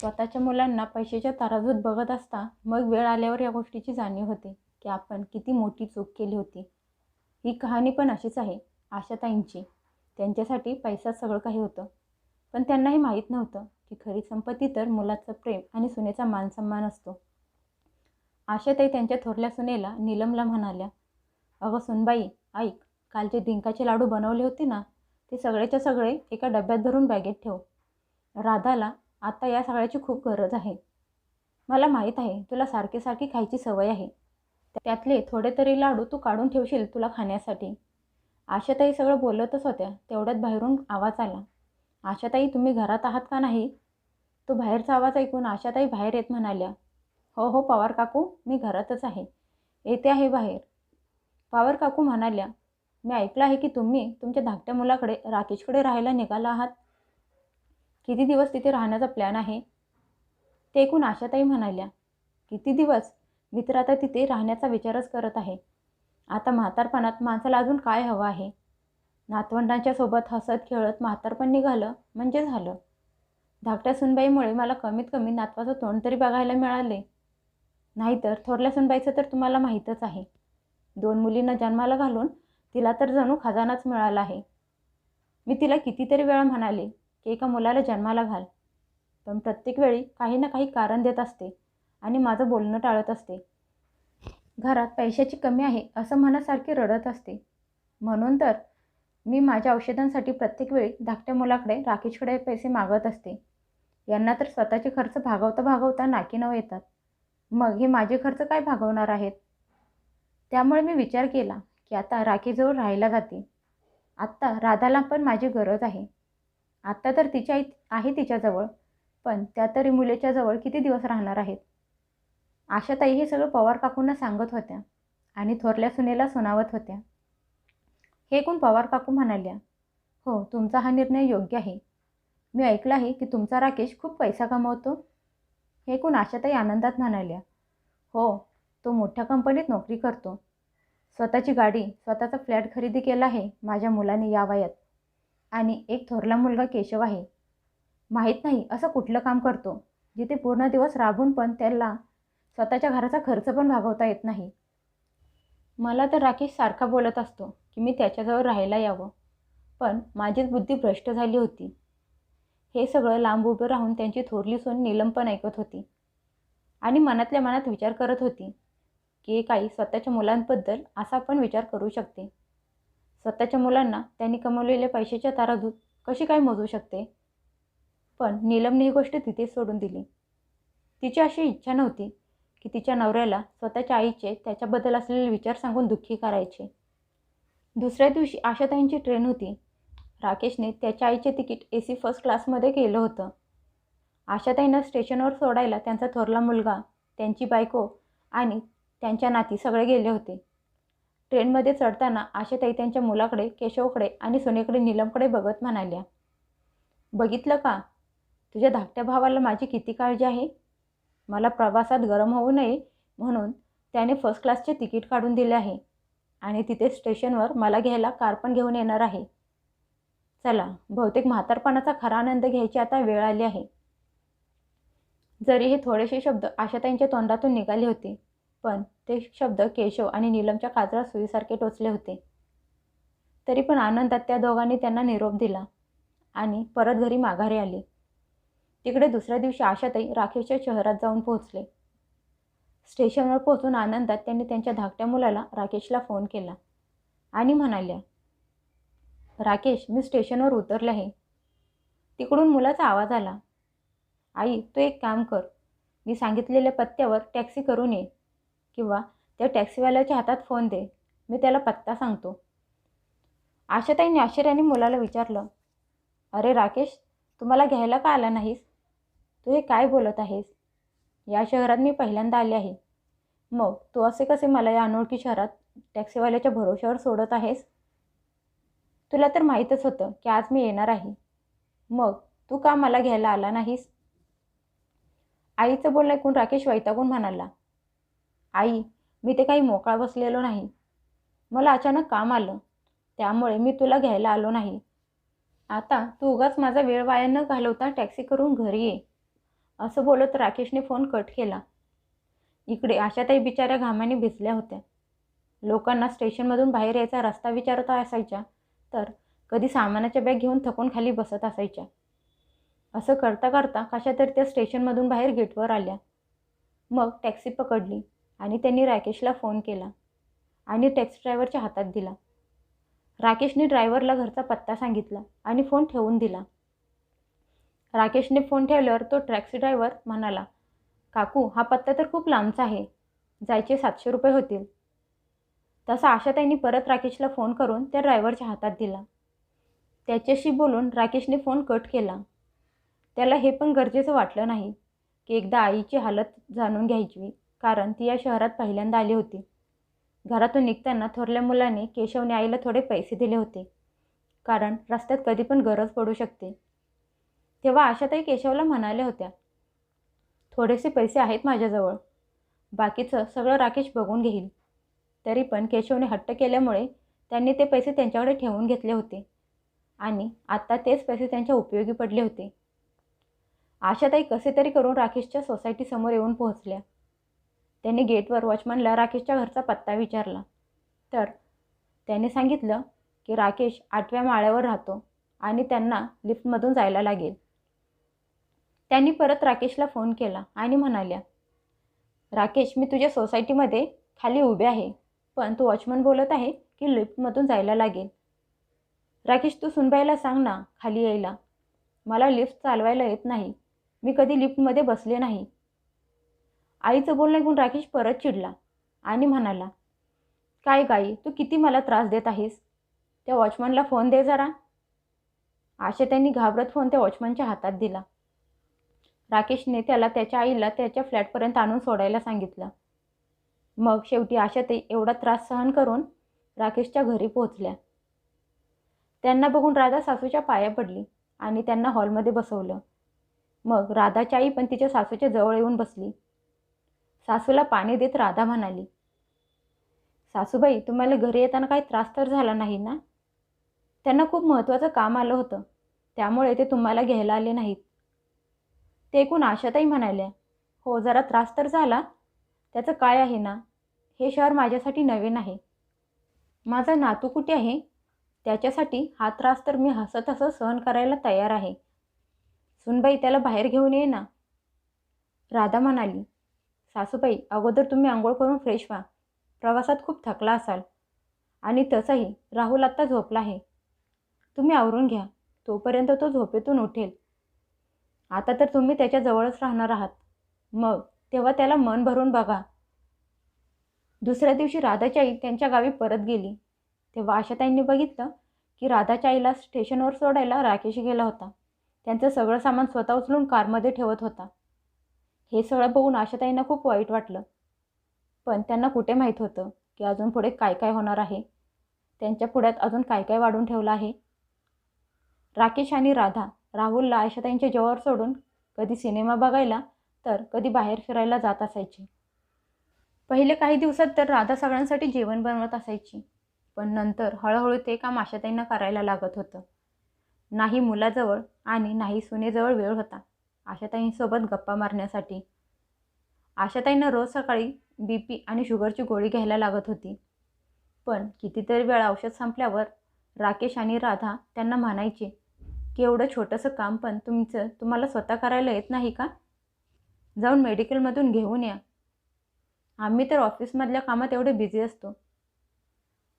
स्वतःच्या मुलांना पैशाच्या तराजूत बघत असता मग वेळ आल्यावर या गोष्टीची जाणीव होते की आपण किती मोठी चूक केली होती. ही कहाणी पण अशीच आहे आशाताईंची. त्यांच्यासाठी पैसा सगळं काही होतं. पण त्यांनाही माहीत नव्हतं की खरी संपत्ती तर मुलाचं प्रेम आणि सुनेचा मानसन्मान असतो. आशाताई त्यांच्या थोरल्या सुनेला नीलमला म्हणाल्या अगं सुनबाई ऐक काल जे डिंकाचे लाडू बनवले होते ना ते सगळेच्या सगळे एका डब्यात भरून बॅगेत ठेव. राधाला आता या सगळ्याची खूप गरज आहे. मला माहीत आहे तुला सारखी सारखी खायची सवय आहे. त्यातले थोडे तरी लाडू तू काढून ठेवशील तुला खाण्यासाठी. आशाताई सगळं बोलतच होत्या तेवढ्यात बाहेरून आवाज आला. आशाताई तुम्ही घरात आहात का नाही? तो बाहेरचा आवाज ऐकून आशाताई बाहेर येत म्हणाल्या हो हो पवार काकू मी घरातच आहे. येते आहे बाहेर. पवार काकू म्हणाल्या मी ऐकलं आहे की तुम्ही तुमच्या धाकट्या मुलाकडे राकेशकडे राहायला निघाला आहात? किती दिवस तिथे राहण्याचा प्लॅन आहे? ते ऐकून आशाताई म्हणाल्या किती दिवस? मी तर आता तिथे राहण्याचा विचारच करत आहे. आता म्हातारपणात माणसाला अजून काय हवं आहे? नातवंडांच्या सोबत हसत खेळत म्हातारपण निघालं म्हणजे झालं. धाकट्या सुनबाईमुळे मला कमीत कमी नातवाचं तोंड तरी बघायला मिळाले. नाहीतर थोरल्या सुनबाईचं तर तुम्हाला माहीतच आहे. दोन मुलींना जन्माला घालून तिला तर जणू खजानाच मिळाला आहे. मी तिला कितीतरी वेळा म्हणाले की एका मुलाला जन्माला घाल. पण प्रत्येक वेळी काही ना काही कारण देत असते आणि माझं बोलणं टाळत असते. घरात पैशाची कमी आहे असं मनासारखी रडत असते. म्हणून तर मी माझ्या औषधांसाठी प्रत्येक वेळी धाकट्या मुलाकडे राकेशकडे पैसे मागत असते. यांना तर स्वतःचे खर्च भागवता भागवता नाकी नव येतात. मग हे माझे खर्च काय भागवणार आहेत? त्यामुळे मी विचार केला की आता राखीजवळ राहायला जाते. आत्ता राधाला पण माझी गरज आहे. आत्ता तर तिच्या आई आहे तिच्याजवळ पण त्या तरी मुलीच्या जवळ किती दिवस राहणार आहेत? आशाताई हे सगळं पवार काकूंना सांगत होत्या आणि थोरल्या सुनेला सुनावत होत्या. हे ऐकून पवार काकू म्हणाल्या? हो तुमचा हा निर्णय योग्य आहे. मी ऐकलं आहे की तुमचा राकेश खूप पैसा कमवतो. हे ऐकून आशाताई आनंदात म्हणाल्या? हो तो मोठ्या कंपनीत नोकरी करतो. स्वतःची गाडी स्वतःचा फ्लॅट खरेदी केला आहे माझ्या मुलाने या वयात. आणि एक थोरला मुलगा केशव आहे. माहीत नाही असं कुठलं काम करतो जिथे पूर्ण दिवस राबून पण त्याला स्वतःच्या घराचा खर्च पण भागवता येत नाही. मला तर राकेश सारखा बोलत असतो की मी त्याच्याजवळ राहायला यावं पण माझीच बुद्धी भ्रष्ट झाली होती. हे सगळं लांब उभं राहून त्यांची थोरली सून नीलम पण ऐकत होती आणि मनातल्या मनात विचार करत होती की काही स्वतःच्या मुलांबद्दल असा पण विचार करू शकते. स्वतःच्या मुलांना त्यांनी कमवलेल्या पैशाच्या तारादूत कशी काय मोजू शकते? पण नीलमने ही गोष्ट तिथे सोडून दिली. तिची अशी इच्छा नव्हती की तिच्या नवऱ्याला स्वतःच्या आईचे त्याच्याबद्दल असलेले विचार सांगून दुःखी करायचे. दुसऱ्या दिवशी आशाताईंची ट्रेन होती. राकेशने त्याच्या आईचे तिकीट ए सी फर्स्ट क्लासमध्ये केलं होतं. आशाताईंना स्टेशनवर सोडायला त्यांचा थोरला मुलगा त्यांची बायको आणि त्यांच्या नाती सगळे गेले होते. ट्रेनमध्ये चढताना आशाताई त्यांच्या मुलाकडे केशवकडे आणि सुनेकडे नीलमकडे बघत म्हणाल्या बघितलं का? तुझ्या धाकट्या भावाला माझी किती काळजी आहे? मला प्रवासात गरम होऊ नये म्हणून त्याने फर्स्ट क्लासचे तिकीट काढून दिले आहे आणि तिथे स्टेशनवर मला घ्यायला कार पण घेऊन येणार आहे. चला बहुतेक म्हातारपणाचा खरा आनंद घ्यायची आता वेळ आली आहे. जरी हे थोडेसे शब्द आशाताईंच्या तोंडातून निघाले होते पण ते शब्द केशव आणि नीलमच्या काजळा सुईसारखे टोचले होते. तरी पण आनंदात त्या दोघांनी त्यांना निरोप दिला आणि परत घरी माघारी आले. तिकडे दुसऱ्या दिवशी आशाताई राकेशच्या शहरात जाऊन पोहोचले. स्टेशनवर पोहोचून आनंदात त्यांनी त्यांच्या धाकट्या मुलाला राकेशला फोन केला आणि म्हणाल्या राकेश मी स्टेशनवर उतरले आहे. तिकडून मुलाचा आवाज आला आई तू एक काम कर. मी सांगितलेल्या पत्त्यावर टॅक्सी करून ये. किंवा त्या टॅक्सीवाल्याच्या हातात फोन दे. मी त्याला पत्ता सांगतो. आशाताईंनी आश्चर्याने मुलाला विचारलं अरे राकेश तुम्हाला घ्यायला का आला नाहीस? तू हे काय बोलत आहेस? या शहरात मी पहिल्यांदा आले आहे. मग तू असे कसे मला या अनोळखी शहरात टॅक्सीवाल्याच्या भरोश्यावर सोडत आहेस? तुला तर माहीतच होतं की आज मी येणार आहे. मग तू का मला घ्यायला आला नाहीस? आईचं बोलणं ऐकून राकेश वैतागून म्हणाला आई मी ते काही मोकळा बसलेलो नाही. मला अचानक काम आलं. त्यामुळे मी तुला घ्यायला आलो नाही. आता तू उगाच माझा वेळ वाया न घालवता टॅक्सी करून घरी ये. असं बोलत राकेशने फोन कट केला. इकडे आशाताई बिचाऱ्या घामाने भिजल्या होत्या. लोकांना स्टेशनमधून बाहेर यायचा रस्ता विचारता असायच्या तर कधी सामानाच्या बॅग घेऊन थकून खाली बसत असायच्या. असं करता करता कशा तरी त्या स्टेशनमधून बाहेर गेटवर आल्या. मग टॅक्सी पकडली. आणि त्यांनी राकेशला फोन केला आणि टॅक्सी ड्रायव्हरच्या हातात दिला. राकेशने ड्रायव्हरला घरचा पत्ता सांगितला आणि फोन ठेवून दिला. राकेशने फोन ठेवल्यावर तो टॅक्सी ड्रायव्हर म्हणाला काकू हा पत्ता तर खूप लांबचा आहे. जायचे सातशे रुपये होतील. तसा आशाताईंनी परत राकेशला फोन करून त्या ड्रायव्हरच्या हातात दिला. त्याच्याशी बोलून राकेशने फोन कट केला. त्याला हे पण गरजेचं वाटलं नाही की एकदा आईची हालत जाणून घ्यायची. कारण ती या शहरात पहिल्यांदा आली होती. घरातून निघताना थोरल्या मुलाने केशवने आईला थोडे पैसे दिले होते. कारण रस्त्यात कधी पण गरज पडू शकते. तेव्हा आशाताई केशवला म्हणाल्या होत्या थोडेसे पैसे आहेत माझ्याजवळ. बाकीचं सगळं राकेश बघून घेईल. तरी पण केशवने हट्ट केल्यामुळे त्यांनी ते पैसे त्यांच्याकडे ठेवून घेतले होते आणि आत्ता तेच पैसे त्यांच्या उपयोगी पडले होते. आशाताई कसे तरी करून राकेशच्या सोसायटीसमोर येऊन पोहोचल्या. त्यांनी गेटवर वॉचमनला राकेशच्या घरचा पत्ता विचारला. तर त्याने सांगितलं की राकेश आठव्या माळ्यावर राहतो आणि त्यांना लिफ्टमधून जायला लागेल. त्यांनी परत राकेशला फोन केला आणि म्हणाल्या राकेश मी तुझ्या सोसायटीमध्ये खाली उभे आहे पण तू वॉचमन बोलत आहे की लिफ्टमधून जायला लागेल. राकेश तू सुनबाईला सांग ना खाली यायला. मला लिफ्ट चालवायला येत नाही. मी कधी लिफ्टमध्ये बसले नाही. आईचं बोलणं ऐकून राकेश परत चिडला आणि म्हणाला काय गाई तू किती मला त्रास देत आहेस? त्या वॉचमनला फोन दे जरा. आशा त्यांनी घाबरत फोन त्या वॉचमनच्या हातात दिला. राकेशने त्याला त्याच्या आईला त्याच्या फ्लॅटपर्यंत आणून सोडायला सांगितलं. मग शेवटी आशा ते एवढा त्रास सहन करून राकेशच्या घरी पोहोचल्या. त्यांना बघून राधा सासूच्या पाया पडली आणि त्यांना हॉलमध्ये बसवलं. मग राधाची आई पण तिच्या सासूच्या जवळ येऊन बसली. सासूला पाणी देत राधा म्हणाली सासूबाई तुम्हाला घरी येताना काही त्रास तर झाला नाही ना? त्यांना खूप महत्त्वाचं काम आलं होतं. त्यामुळे ते तुम्हाला घ्यायला आले नाहीत. ते एकूण आशाताई म्हणाल्या हो जरा त्रास तर झाला. त्याचं काय आहे ना? हे शहर माझ्यासाठी नवीन आहे. माझा नातू कुठे आहे? त्याच्यासाठी हा त्रास तर मी हसत हसत सहन करायला तयार आहे. सुनबाई त्याला बाहेर घेऊन ये ना. राधा म्हणाली सासूबाई अगोदर तुम्ही आंघोळ करून फ्रेश व्हा. प्रवासात खूप थकला असाल. आणि तसंही राहुल आत्ता झोपला आहे. तुम्ही आवरून घ्या. तोपर्यंत तो झोपेतून उठेल. आता तर तुम्ही त्याच्याजवळच राहणार आहात. मग तेव्हा त्याला मन भरून बघा. दुसऱ्या दिवशी राधाची आई त्यांच्या गावी परत गेली. तेव्हा आशाताईंनी बघितलं की राधाच्या आईला स्टेशनवर सोडायला राकेश गेला होता. त्यांचं सगळं सामान स्वतः उचलून कारमध्ये ठेवत होता. हे सगळं बघून आशाताईंना खूप वाईट वाटलं. पण त्यांना कुठे माहीत होतं की अजून पुढे काय काय होणार आहे? त्यांच्या पुढ्यात अजून काय काय वाढून ठेवलं आहे? राकेश आणि राधा राहुलला आशाताईंच्या जवळ सोडून कधी सिनेमा बघायला तर कधी बाहेर फिरायला जात असायचे. पहिले काही दिवसात तर राधा सगळ्यांसाठी जेवण बनवत असायची पण नंतर हळूहळू ते काम आशाताईंना करायला लागत होतं. नाही मुलाजवळ आणि नाही सुनेजवळ वेळ होता. आशाताईंसोबत गप्पा मारण्यासाठी. आशाताईंना रोज सकाळी बी पी आणि शुगरची गोळी घ्यायला लागत होती. पण कितीतरी वेळा औषध संपल्यावर राकेश आणि राधा त्यांना म्हणायचे की एवढं छोटंसं काम पण तुमचं तुम्हाला स्वतः करायला येत नाही का? जाऊन मेडिकलमधून घेऊन या. आम्ही तर ऑफिसमधल्या कामात एवढे बिझी असतो.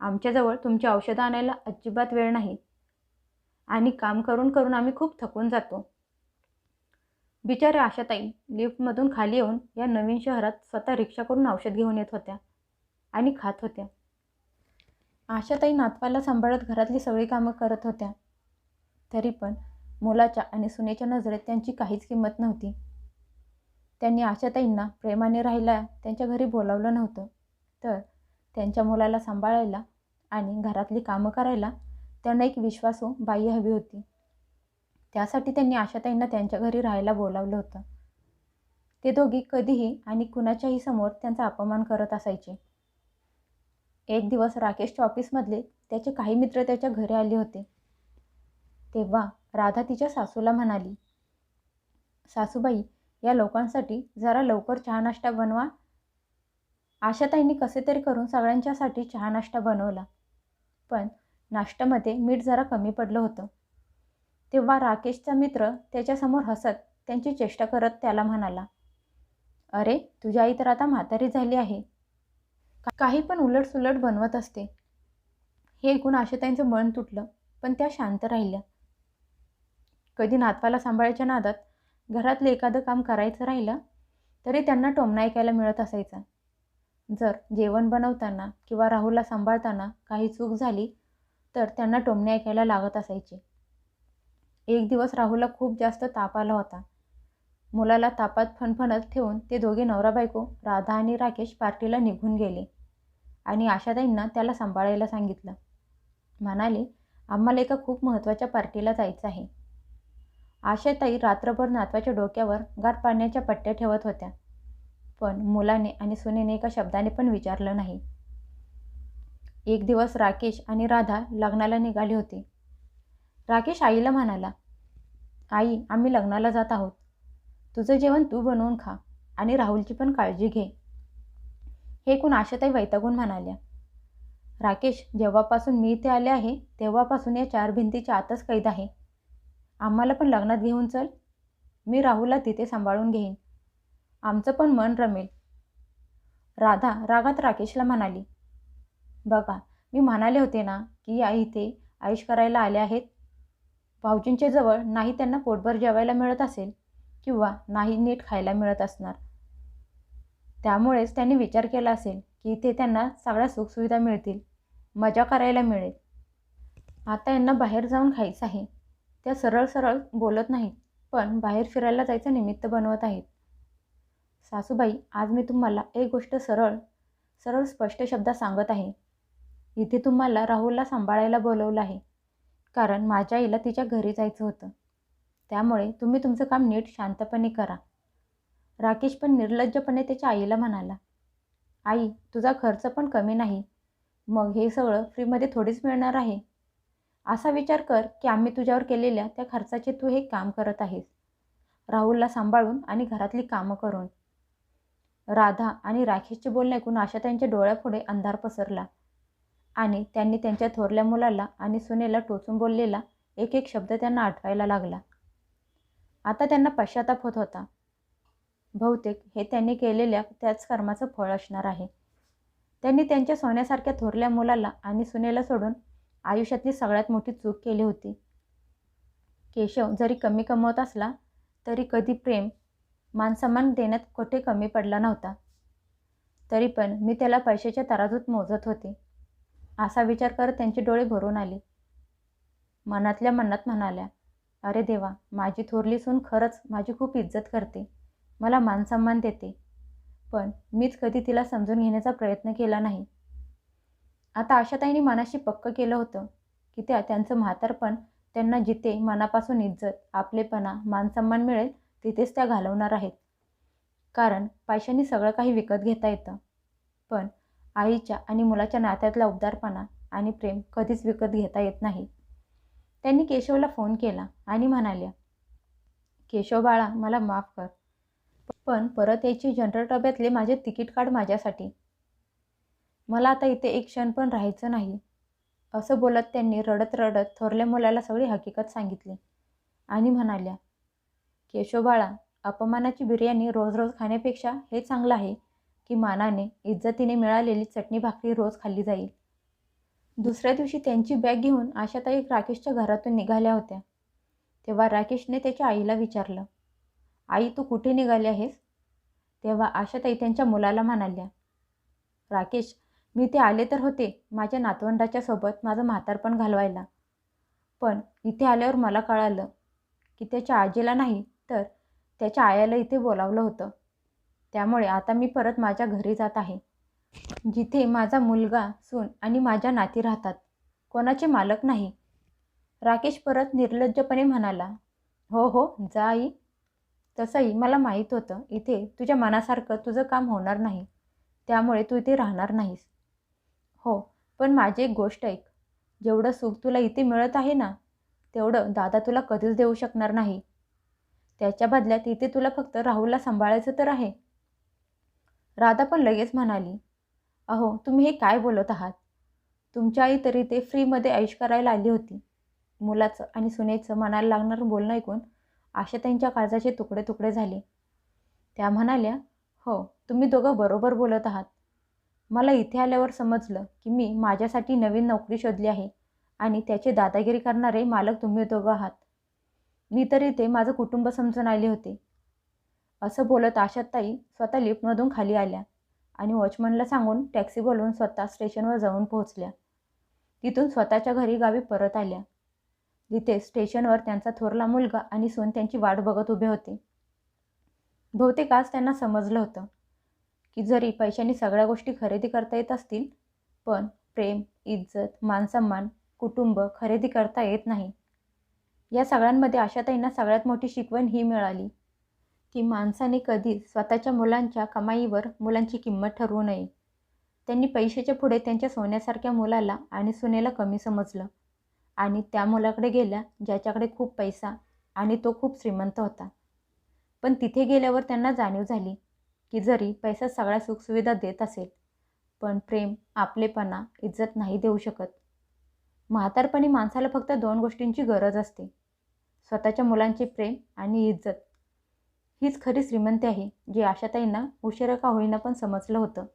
आमच्याजवळ तुमची औषधं आणायला अजिबात वेळ नाही. आणि काम करून करून आम्ही खूप थकून जातो. बिचाऱ्या आशाताई लिफ्टमधून खाली येऊन या नवीन शहरात स्वतः रिक्षा करून औषध घेऊन येत होत्या आणि खात होत्या. आशाताई नातवाला सांभाळत घरातली सगळी कामं करत होत्या. तरी पण मुलाच्या आणि सुनेच्या नजरेत त्यांची काहीच किंमत नव्हती. त्यांनी आशाताईंना प्रेमाने राहायला त्यांच्या घरी बोलावलं नव्हतं. तर त्यांच्या मुलाला सांभाळायला आणि घरातली कामं करायला त्यांना एक विश्वासू बाई हवी होती. त्यासाठी त्यांनी आशाताईंना त्यांच्या घरी राहायला बोलावलं होतं. ते दोघी कधीही आणि कुणाच्याही समोर त्यांचा अपमान करत असायचे. एक दिवस राकेशच्या ऑफिसमधले त्याचे काही मित्र त्याच्या घरी आले होते. तेव्हा राधा तिच्या सासूला म्हणाली सासूबाई या लोकांसाठी जरा लवकर चहा नाश्ता बनवा. आशाताईंनी कसे तरी करून सगळ्यांच्यासाठी चहा नाश्ता बनवला. पण नाश्त्यामध्ये मीठ जरा कमी पडलं होतं. तेव्हा राकेशचा मित्र त्याच्यासमोर हसत त्यांची चेष्टा करत त्याला म्हणाला अरे तुझी आई तर आता म्हातारी झाली आहे. काही पण उलटसुलट बनवत असते. हे ऐकून आशाताईंचं मन तुटलं पण त्या शांत राहिल्या. कधी नातवाला सांभाळायच्या नादात घरातलं एखादं काम करायचं राहिलं तरी त्यांना टोमणा ऐकायला मिळत असायचा. जर जेवण बनवताना किंवा राहुलला सांभाळताना काही चूक झाली तर त्यांना टोमणे ऐकायला लागत असायचे. एक दिवस राहुलला खूप जास्त ताप आला होता. मुलाला तापात फणफणत ठेवून ते दोघे नवरा बायको राधा आणि राकेश पार्टीला निघून गेले आणि आशाताईंना त्याला सांभाळायला सांगितलं. म्हणाले आम्हाला एका खूप महत्त्वाच्या पार्टीला जायचं आहे. आशाताई रात्रभर नातवाच्या डोक्यावर गार पाण्याच्या पट्ट्या ठेवत होत्या. पण मुलाने आणि सुनेने एका शब्दाने पण विचारलं नाही. एक दिवस राकेश आणि राधा लग्नाला निघाली होती. राकेश आईला म्हणाला आई आम्ही लग्नाला जात आहोत. तुझं जेवण तू बनवून खा आणि राहुलची पण काळजी घे. हे कोण आशाताई वैतागून म्हणाल्या राकेश जेव्हापासून मी इथे आले आहे तेव्हापासून या चार भिंतीच्या आतच कैद आहे. आम्हाला पण लग्नात घेऊन चल. मी राहुलला तिथे सांभाळून घेईन. आमचं पण मन रमेल. राधा रागात राकेशला म्हणाली बघा मी म्हणाले होते ना की या इथे आयुष करायला आले आहेत. भाऊजींच्या जवळ नाही त्यांना पोटभर जेवायला मिळत असेल किंवा नाही नीट खायला मिळत असणार. त्यामुळेच त्यांनी विचार केला असेल की इथे त्यांना सगळ्या सुखसुविधा मिळतील मजा करायला मिळेल. आता यांना बाहेर जाऊन खायचं आहे. त्या सरळ सरळ बोलत नाहीत पण बाहेर फिरायला जायचं निमित्त बनवत आहेत. सासूबाई आज मी तुम्हाला एक गोष्ट सरळ सरळ स्पष्ट शब्दात सांगत आहे. इथे तुम्हाला राहुलला सांभाळायला बोलवलं आहे. कारण माझ्या आईला तिच्या घरी जायचं होतं. त्यामुळे तुम्ही तुमचं काम नीट शांतपणे करा. राकेश पण निर्लज्जपणे त्याच्या आईला म्हणाला आई तुझा खर्च पण कमी नाही. मग हे सगळं फ्रीमध्ये थोडीच मिळणार आहे. असा विचार कर की आम्ही तुझ्यावर केलेल्या त्या खर्चाचे तू हे काम करत आहेस. राहुलला सांभाळून आणि घरातली कामं करून. राधा आणि राकेशचे बोलणे ऐकून आशा त्यांच्या डोळ्यापुढे अंधार पसरला. आणि त्यांनी त्यांच्या थोरल्या मुलाला आणि सुनेला टोचून बोललेला एक एक शब्द त्यांना आठवायला लागला. आता त्यांना पश्चाताप होत होता. बहुतेक हे त्यांनी केलेल्या त्याच कर्माचं फळ असणार आहे. त्यांनी त्यांच्या सोन्यासारख्या थोरल्या मुलाला आणि सुनेला सोडून आयुष्यातली सगळ्यात मोठी चूक केली होती. केशव जरी कमी कमवत असला तरी कधी प्रेम मानसन्मान देण्यात कुठे कमी पडला नव्हता. तरी पण मी त्याला पैशाच्या तराजूत मोजत होते. असा विचार करत त्यांचे डोळे भरून आले. मनातल्या मनात म्हणाल्या अरे देवा माझी थोरली सून खरंच माझी खूप इज्जत करते. मला मानसन्मान देते. पण मीच कधी तिला समजून घेण्याचा प्रयत्न केला नाही. आता आशाताईंनी मनाशी पक्क केलं होतं की त्या त्यांचं म्हातारपण त्यांना जिथे मनापासून इज्जत आपलेपणा मानसन्मान मिळेल तिथेच त्या घालवणार आहेत. कारण पैशांनी सगळं काही विकत घेता येतं. पण आईच्या आणि मुलाच्या नात्यातला उबदारपणा आणि प्रेम कधीच विकत घेता येत नाही. त्यांनी केशवला फोन केला आणि म्हणाल्या केशव बाळा मला माफ कर. पण परत यायची जनरल डब्यातले माझे तिकीट काढ माझ्यासाठी. मला आता इथे एक क्षण पण राहायचं नाही. असं बोलत त्यांनी रडत रडत थोरल्या मुलाला सगळी हकीकत सांगितली आणि म्हणाल्या केशव बाळा अपमानाची बिर्याणी रोज रोज खाण्यापेक्षा हे चांगलं आहे. की मानाने इज्जतीने मिळालेली चटणी भाकरी रोज खाल्ली जाईल. दुसऱ्या दिवशी त्यांची बॅग घेऊन आशाताई राकेशच्या घरातून निघाल्या होत्या. तेव्हा राकेशने त्याच्या आईला विचारलं आई तू कुठे निघाली आहेस? तेव्हा आशाताई त्यांच्या मुलाला म्हणाल्या राकेश मी ते आले तर होते माझ्या नातवंडाच्या सोबत माझं म्हातारपण घालवायला. पण इथे आल्यावर मला कळालं की त्याच्या आजीला नाही तर त्याच्या आयाला इथे बोलावलं होतं. त्यामुळे आता मी परत माझ्या घरी जात आहे. जिथे माझा मुलगा सून आणि माझ्या नाती राहतात. कोणाचे मालक नाही. राकेश परत निर्लज्जपणे म्हणाला हो हो जा आई. तसंही मला माहीत होतं. इथे तुझ्या मनासारखं तुझं काम होणार नाही. त्यामुळे तू इथे राहणार नाहीस. हो पण माझी एक गोष्ट ऐक. जेवढं सुख तुला इथे मिळत आहे ना तेवढं दादा तुला कधीच देऊ शकणार नाही. त्याच्या बदल्यात इथे तुला फक्त राहुलला सांभाळायचं तर आहे. राधा पण लगेच म्हणाली अहो तुम्ही हे काय बोलत आहात? तुमच्या आई तरी ते फ्रीमध्ये ऐश करायला आली होती. मुलाचं आणि सुनेचं मनाला लागणारं बोलणं ऐकून आशा त्यांच्या काळजाचे तुकडे तुकडे झाले. त्या म्हणाल्या हो तुम्ही दोघं बरोबर बोलत आहात. मला इथे आल्यावर समजलं की मी माझ्यासाठी नवीन नोकरी शोधली आहे आणि त्याची दादागिरी करणारे मालक तुम्ही दोघं आहात. मी तर इथे माझं कुटुंब समजून आले होते. असं बोलत आशाताई स्वतः लिफ्टमधून खाली आल्या आणि वॉचमनला सांगून टॅक्सी बोलवून स्वतः स्टेशनवर जाऊन पोहोचल्या. तिथून स्वतःच्या घरी गावी परत आल्या. जिथे स्टेशनवर त्यांचा थोरला मुलगा आणि सून त्यांची वाट बघत उभे होते. बहुतेक आज त्यांना समजलं होतं की जरी पैशाने सगळ्या गोष्टी खरेदी करता येत असतील पण प्रेम इज्जत मानसन्मान कुटुंब खरेदी करता येत नाही. या सगळ्यांमध्ये आशाताईंना सगळ्यात मोठी शिकवण ही मिळाली. की माणसाने कधीच स्वतःच्या मुलांच्या कमाईवर मुलांची किंमत ठरवू नये. त्यांनी पैशाच्या पुढे त्यांच्या सोन्यासारख्या मुलाला आणि सुनेला कमी समजलं आणि त्या मुलाकडे गेल्या ज्याच्याकडे खूप पैसा आणि तो खूप श्रीमंत होता. पण तिथे गेल्यावर त्यांना जाणीव झाली की जरी पैसा सगळ्या सुखसुविधा देत असेल पण प्रेम आपलेपणा इज्जत नाही देऊ शकत. म्हातारपणी माणसाला फक्त दोन गोष्टींची गरज असते. स्वतःच्या मुलांचे प्रेम आणि इज्जत. हीच खरी श्रीमंती आहे जी आशाताईंना उशिरा का होईना पण समजलं होतं.